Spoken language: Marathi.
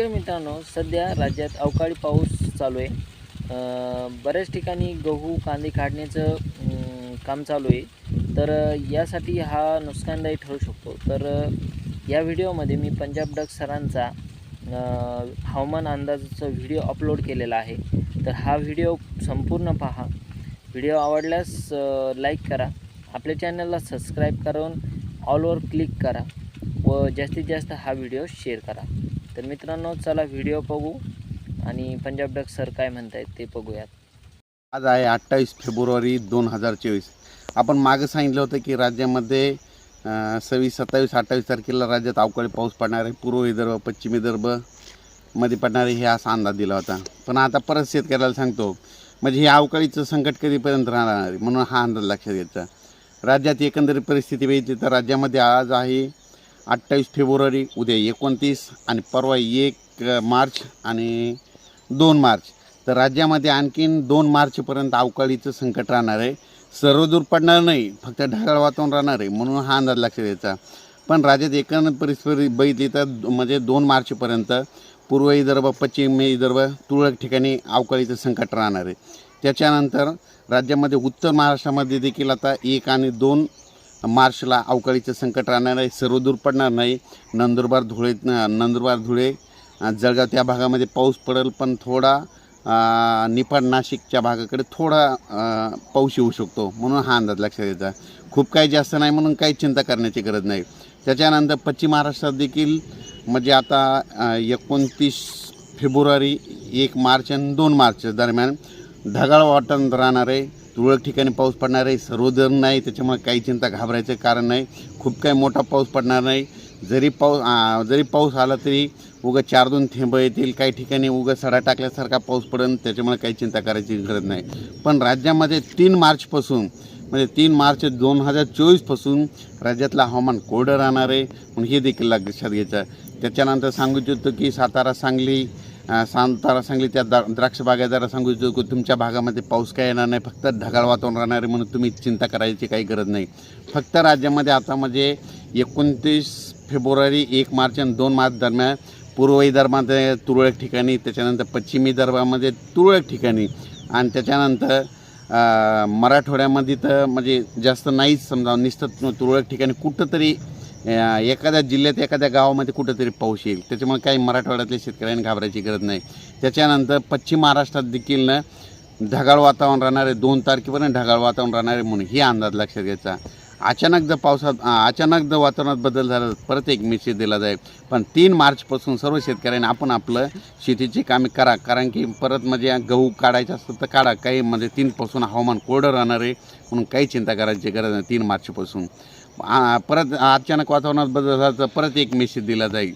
शेतकरी मित्रांनो सध्या राज्यात अवकाळी पाऊस चालू आहे. बऱ्याच ठिकाणी गहू कांदे काढण्याचं काम चालू आहे. तर यासाठी हा नुकसानदायी ठरू शकतो. तर या व्हिडिओमध्ये मी पंजाब डग सरांचा हवामान अंदाजाचा व्हिडिओ अपलोड केलेला आहे. तर हा व्हिडिओ संपूर्ण पहा. व्हिडिओ आवडल्यास लाईक करा. आपल्या चॅनलला सबस्क्राईब करून ऑलवर क्लिक करा. व जास्तीत जास्त हा व्हिडिओ शेअर करा. तर मित्रांनो चला व्हिडिओ बघू आणि पंजाब डक सर काय म्हणतायत ते बघूयात. आज आहे अठ्ठावीस फेब्रुवारी दोन हजार चोवीस. आपण मागं सांगितलं होतं की राज्यामध्ये सव्वीस सत्तावीस अठ्ठावीस तारखेला राज्यात अवकाळी पाऊस पडणार आहे. पूर्व विदर्भ पश्चिम विदर्भमध्ये पडणार आहे हे असा अंदाज दिला होता. पण आता परत शेतकऱ्याला सांगतो म्हणजे हे अवकाळीचं संकट कधीपर्यंत राहणार आहे? म्हणून हा अंदाज लक्षात घ्यायचा. राज्यात एकंदरीत परिस्थिती बघितली तर राज्यामध्ये आज आहे अठ्ठावीस फेब्रुवारी उद्या एकोणतीस आणि परवा एक मार्च आणि दोन मार्च. तर राज्यामध्ये आणखीन दोन मार्चपर्यंत अवकाळीचं संकट राहणार आहे. सर्वदूर पडणार नाही फक्त ढगाळ वातावरण राहणार आहे म्हणून हा अंदाज लक्षात द्यायचा पण राज्यात एकंदर परिस्थिती बघितली तर म्हणजे दोन मार्चपर्यंत पूर्व विदर्भ पश्चिम विदर्भ तुरळक ठिकाणी अवकाळीचं संकट राहणार आहे. त्याच्यानंतर राज्यामध्ये उत्तर महाराष्ट्रामध्ये देखील आता एक आणि दोन मार्चला अवकाळीचं संकट राहणार आहे सर्वदूर पडणार नाही. नंदुरबार धुळे नंदुरबार धुळे जळगाव त्या भागामध्ये पाऊस पडेल पण थोडा निफाड नाशिकच्या भागाकडे थोडा पाऊस येऊ शकतो म्हणून हा अंदाज लक्षात येतात खूप काही जास्त नाही म्हणून काही चिंता करण्याची गरज नाही. त्याच्यानंतर पश्चिम महाराष्ट्रात देखील म्हणजे आता एकोणतीस फेब्रुवारी एक मार्च आणि दोन मार्च दरम्यान ढगाळ वाटण राहणार आहे. तुरळक ठिकाणी पाऊस पडणार आहे सर्वजण नाही त्याच्यामुळे काही चिंता घाबरायचं कारण नाही. खूप काही मोठा पाऊस पडणार नाही. जरी पाऊस जरी पाऊस आला तरी उगं चार दोन थेंब येतील काही ठिकाणी उगं सडा टाकल्यासारखा पाऊस पडेल त्याच्यामुळे काही चिंता करायची गरज नाही. पण राज्यामध्ये तीन मार्चपासून म्हणजे तीन मार्च दोन हजार चोवीसपासून राज्यातलं हवामान कोरडं राहणार आहे. म्हणून हे देखील लक्षात घ्यायचं त्याच्यानंतर सांगू इच्छितो की सातारा सांगली अ, सांगली त्या द्रा द्राक्ष बागायदारा सांगू इच्छितो की तुमच्या भागामध्ये पाऊस काय येणार नाही फक्त ढगाळ वातावरण राहणार आहे म्हणून तुम्ही चिंता करायची काही गरज नाही. फक्त राज्यामध्ये आता म्हणजे एकोणतीस फेब्रुवारी एक मार्च आणि दोन मार्च दरम्यान पूर्व विदर्भामध्ये तुरळक ठिकाणी त्याच्यानंतर पश्चिम विदर्भामध्ये तुरळक ठिकाणी आणि त्याच्यानंतर मराठवाड्यामध्ये तर म्हणजे जास्त नाहीच समजा निस्त तुरळक ठिकाणी कुठंतरी एखाद्या जिल्ह्यात एखाद्या गावामध्ये कुठंतरी पाऊस येईल. त्याच्यामुळे काही मराठवाड्यातल्या शेतकऱ्यांनी घाबरायची गरज नाही. त्याच्यानंतर पश्चिम महाराष्ट्रात देखील ना ढगाळ वातावरण राहणारे दोन तारखेपर्यंत ढगाळ वातावरण राहणारे म्हणून ही अंदाज लक्षात घ्यायचा. अचानक जर पावसात अचानक जर वातावरणात बदल झाला तर परत एक मेसेज दिला जाईल. पण तीन मार्चपासून सर्व शेतकऱ्यांनी आपण आपलं शेतीची कामे करा. कारण की परत म्हणजे गहू काढायचं असतं तर काढा. काही म्हणजे तीनपासून हवामान कोरडं राहणार आहे म्हणून काही चिंता करायची गरज नाही. तीन मार्चपासून. परत अचानक वातावरणात बदल झाला तर परत एक मेसेज दिला जाईल.